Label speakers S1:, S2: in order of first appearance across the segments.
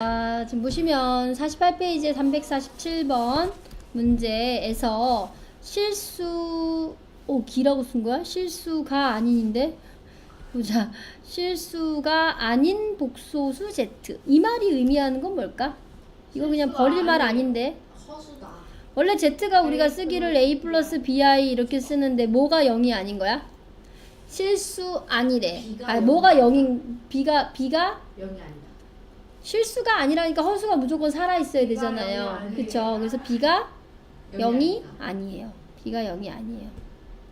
S1: 자, 지금 보시면 48페이지 347번 문제에서 실수 오 기라고 쓴 거야? 실수가 아닌인데 보자 실수가 아닌 복소수 z 이 말이 의미하는 건 뭘까? 이거 그냥 버릴 말
S2: 아닌
S1: 아닌데
S2: 허수다.
S1: 원래 z가 우리가 쓰기를 a 플러스 bi 이렇게 쓰는데 뭐가 0이 아닌 거야? 실수 아니래.
S2: B가
S1: 아
S2: 영.
S1: 뭐가 0인 b가 b가
S2: 영이 아니다.
S1: 실수가 아니라니까 허수가 무조건 살아 있어야 되잖아요. 그렇죠. 그래서 b가
S2: 영이
S1: 0이
S2: 아니다.
S1: 아니에요. b가 0이 아니에요.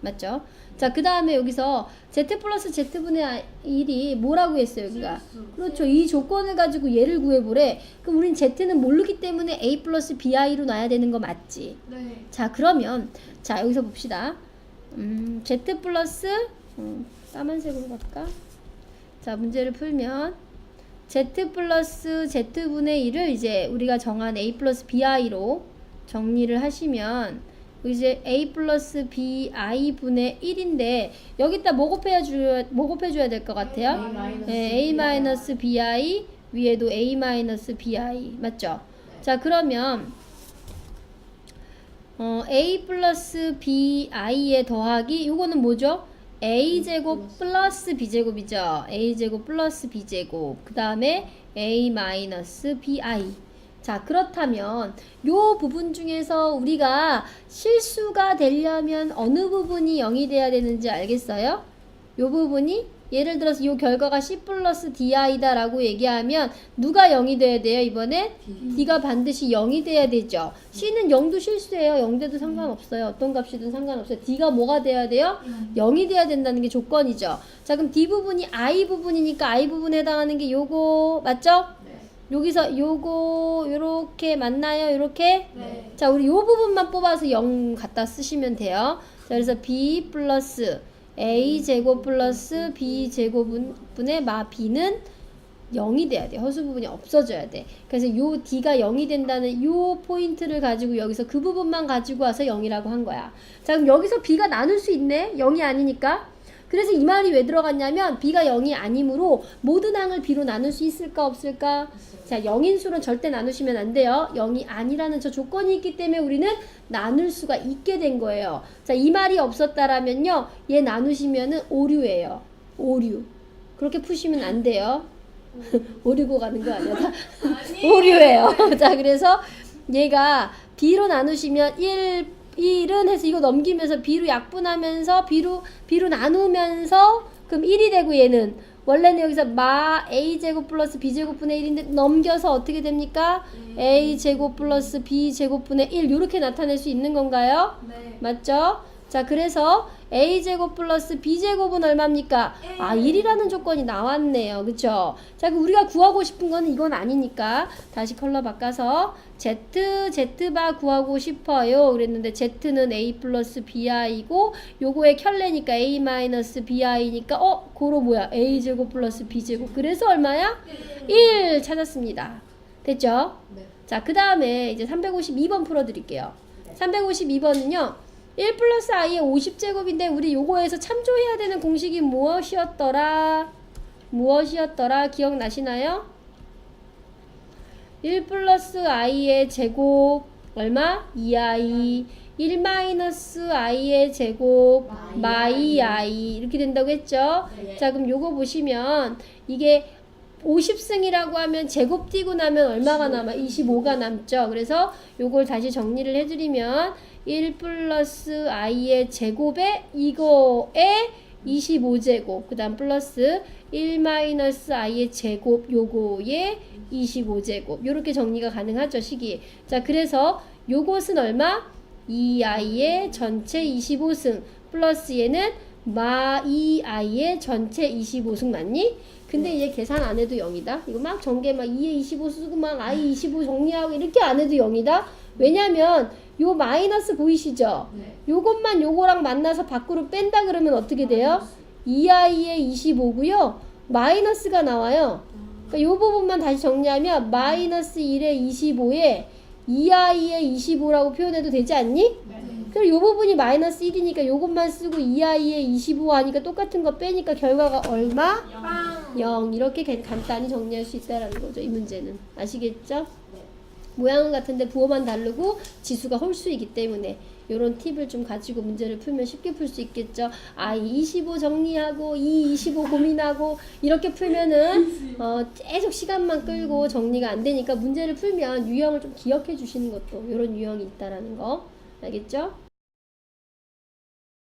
S1: 맞죠? 자, 그 다음에 여기서 z 플러스 z분의 1이 뭐라고 했어요, 여기가? 그렇죠. 이 조건을 가지고 얘를 구해보래. 그럼 우린 z는 모르기 때문에 a 플러스 bi로 놔야 되는 거 맞지?
S2: 네.
S1: 자, 그러면 자, 여기서 봅시다. 음, z 플러스 음, 까만색으로 갈까? 자, 문제를 풀면 z 플러스 z분의 1을 이제 우리가 정한 a 플러스 bi로 정리를 하시면 이제 a 플러스 bi분의 1인데 여기다 뭐 곱해 줘야 뭐 곱해 줘야 될 것 같아요?
S2: A 마이너스
S1: 네, bi 위에도 a 마이너스 bi 맞죠? 자 그러면 어, a 플러스 bi에 더하기 요거는 뭐죠? A 제곱 플러스 b 제곱이죠. a 제곱 플러스 b 제곱. 그 다음에 a 마이너스 bi. 자 그렇다면 요 부분 중에서 우리가 실수가 되려면 어느 부분이 0이 돼야 되는지 알겠어요? 요 부분이 예를 들어서 요 결과가 c 플러스 di다 라고 얘기하면 누가 0이 돼야 돼요 이번엔? d가 반드시 0이 돼야 되죠 c는 0도 실수예요 0돼도 상관없어요 어떤 값이든 상관없어요 d가 뭐가 돼야 돼요? 0이 돼야 된다는 게 조건이죠 자 그럼 d 부분이 i 부분이니까 i 부분에 해당하는 게 요거 맞죠?
S2: 네.
S1: 여기서 요거 요렇게 맞나요 요렇게?
S2: 네.
S1: 자, 우리 요 부분만 뽑아서 0 갖다 쓰시면 돼요. 자, 그래서 b 플러스 a 제곱 플러스 b 제곱분의 마 b는 0이 돼야 돼. 허수 부분이 없어져야 돼. 그래서 요 d가 0이 된다는 요 포인트를 가지고 여기서 그 부분만 가지고 와서 0이라고 한 거야. 자, 그럼 여기서 b가 나눌 수 있네. 0이 아니니까. 그래서 이 말이 왜 들어갔냐면 b가 0이 아니므로 모든 항을 b로 나눌 수 있을까 없을까? 자, 0인 수는 절대 나누시면 안 돼요. 0이 아니라는 저 조건이 있기 때문에 우리는 나눌 수가 있게 된 거예요. 자, 이 말이 없었다라면요. 얘 나누시면은 오류예요. 오류. 그렇게 푸시면 안 돼요. 오류고 가는 거 아니야? 다 오류예요. 자, 그래서 얘가 b로 나누시면 1 1은 해서 이거 넘기면서 b로 약분하면서 b로 b로 나누면서 그럼 1이 되고 얘는 원래는 여기서 마 a 제곱 플러스 b 제곱분의 1인데 넘겨서 어떻게 됩니까? a 제곱 플러스 b 제곱분의 1 이렇게 나타낼 수 있는 건가요?
S2: 네.
S1: 맞죠? 자, 그래서 a 제곱 플러스 b 제곱은 얼마입니까? 아, 1이라는 조건이 나왔네요. 그쵸? 자, 우리가 구하고 싶은 건 이건 아니니까 다시 컬러 바꿔서 z z바 구하고 싶어요. 그랬는데 z는 a 플러스 bi이고 요거의 켤레니까 a 마이너스 bi니까 어, 고로 뭐야? a 제곱 플러스 b 제곱. 그래서 얼마야? 1 찾았습니다. 됐죠?
S2: 네.
S1: 자, 그 다음에 이제 352번 풀어드릴게요. 352번은요, 1 플러스 i의 50제곱인데, 우리 요거에서 참조해야 되는 공식이 무엇이었더라? 무엇이었더라? 기억나시나요? 1 플러스 i의 제곱, 얼마? 2i. 1 마이너스 i의 제곱, 마이 i. 이렇게 된다고 했죠?
S2: 네.
S1: 자, 그럼 요거 보시면, 이게 50승이라고 하면 제곱 띄고 나면 얼마가 남아? 25가 남죠. 그래서 요걸 다시 정리를 해드리면 1 플러스 i의 제곱에 이거에 25제곱 그 다음 플러스 1 마이너스 i의 제곱 요거에 25제곱 요렇게 정리가 가능하죠 식이 자 그래서 요것은 얼마? 2i의 전체 25승 플러스 얘는 마 2i의 전체 25승 맞니? 근데 이제 계산 안 해도 0이다. 이거 막 전개 막 2에 25 쓰고 막 i 25 정리하고 이렇게 안 해도 0이다. 왜냐면 요 마이너스 보이시죠?
S2: 네.
S1: 요것만 요거랑 만나서 밖으로 뺀다 그러면 어떻게 돼요? 2i의 25고요. 마이너스가 나와요. 그러니까 요 부분만 다시 정리하면 마이너스 1의 25에 2i의 25라고 표현해도 되지 않니?
S2: 네.
S1: 그럼 요 부분이 마이너스 1이니까 요것만 쓰고 2i의 25 하니까 똑같은 거 빼니까 결과가 얼마?
S2: 빵.
S1: 0 이렇게 간- 간단히 정리할 수 있다라는 거죠. 이 문제는 아시겠죠? 모양은 같은데 부호만 다르고 지수가 홀수이기 때문에 이런 팁을 좀 가지고 문제를 풀면 쉽게 풀 수 있겠죠. 아, 25 정리하고 이25 고민하고 이렇게 풀면은 어, 계속 시간만 끌고 정리가 안 되니까 문제를 풀면 유형을 좀 기억해 주시는 것도 이런 유형이 있다라는 거 알겠죠?